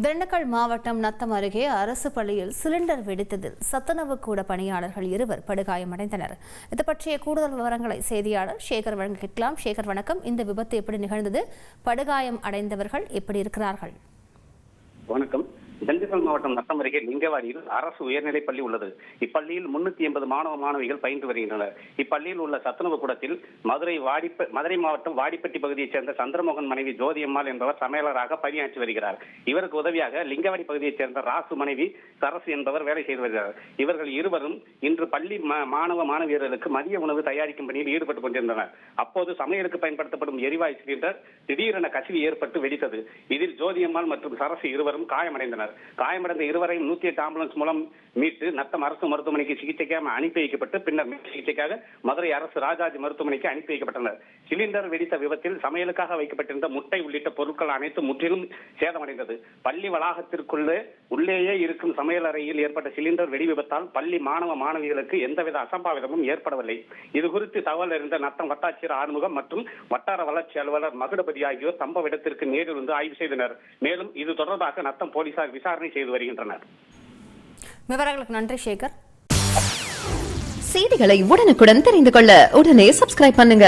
திண்டுக்கல் மாவட்டம் நத்தம் அருகே அரசு பள்ளியில் சிலிண்டர் வெடித்ததில் சத்துணவு கூட பணியாளர்கள் இருவர் படுகாயமடைந்தனர். இது பற்றிய கூடுதல் விவரங்களை செய்தியாளர் சேகர் வழங்க கேட்கலாம் சேகர் வணக்கம். இந்த விபத்து எப்படி நிகழ்ந்தது? படுகாயம் அடைந்தவர்கள் எப்படி இருக்கிறார்கள்? வணக்கம். திண்டுக்கல் மாவட்டம் நத்தம் அருகே லிங்கவாடியில் அரசு உயர்நிலைப் பள்ளி உள்ளது. இப்பள்ளியில் முன்னூத்தி எண்பது மாணவ மாணவிகள் பயின்று வருகின்றனர். இப்பள்ளியில் உள்ள சத்துணவு கூடத்தில் மதுரை வாடிப்ப மதுரை மாவட்டம் வாடிப்பட்டி பகுதியைச் சேர்ந்த சந்திரமோகன் மனைவி ஜோதியம்மாள் என்பவர் சமையலராக பணியாற்றி வருகிறார். இவருக்கு உதவியாக லிங்கவாடி பகுதியைச் சேர்ந்த ராசு மனைவி சரசு என்பவர் வேலை செய்து வருகிறார். இவர்கள் இருவரும் இன்று பள்ளி மா- மாணவ மாணவியர்களுக்கு மதிய உணவு தயாரிக்கும் பணியில் ஈடுபட்டுக் கொண்டிருந்தனர். அப்போது சமையலுக்கு பயன்படுத்தப்படும் எரிவாயு சிலிண்டர் திடீரென கசிவு ஏற்பட்டு வெடித்தது. இதில் ஜோதியம்மாள் மற்றும் சரசு இருவரும் காயமடைந்தனர். காயமடைந்த இருவரையும் நூத்தி எட்டு ஆம்புலன்ஸ் மூலம் மீட்டு நத்தம் அரசு மருத்துவமனைக்கு சிகிச்சைக்காக அனுப்பி வைக்கப்பட்டு பின்னர் சிகிச்சைக்காக மதுரை அரசு ராஜாஜி மருத்துவமனைக்கு அனுப்பி வைக்கப்பட்டனர். சிலிண்டர் வெடித்த விபத்தில் சமையலுக்காக வைக்கப்பட்டிருந்த முட்டை உள்ளிட்ட பொருட்கள் அனைத்தும் முற்றிலும் சேதமடைந்தது. பள்ளி வளாகத்திற்குள்ளே உள்ளேயே இருக்கும் சமையல் அறையில் ஏற்பட்ட சிலிண்டர் வெடி விபத்தால் பள்ளி மாணவ மாணவிகளுக்கு எந்தவித அசம்பாவிதமும் ஏற்படவில்லை. இதுகுறித்து தகவல் அறிந்த நத்தம் வட்டாட்சியர் ஆறுமுகம் மற்றும் வட்டார வளர்ச்சி அலுவலர் மகுடபதி ஆகியோர் சம்பவ இடத்திற்கு நேரில் வந்து ஆய்வு செய்தனர். மேலும் இது தொடர்பாக நத்தம் போலீசார் விசாரணை செய்து வருகின்றனர். விவரங்களுக்கு நன்றி சேகர். செய்திகளை உடனுக்குடன் தெரிந்து கொள்ள உடனே சப்ஸ்கிரைப் பண்ணுங்க.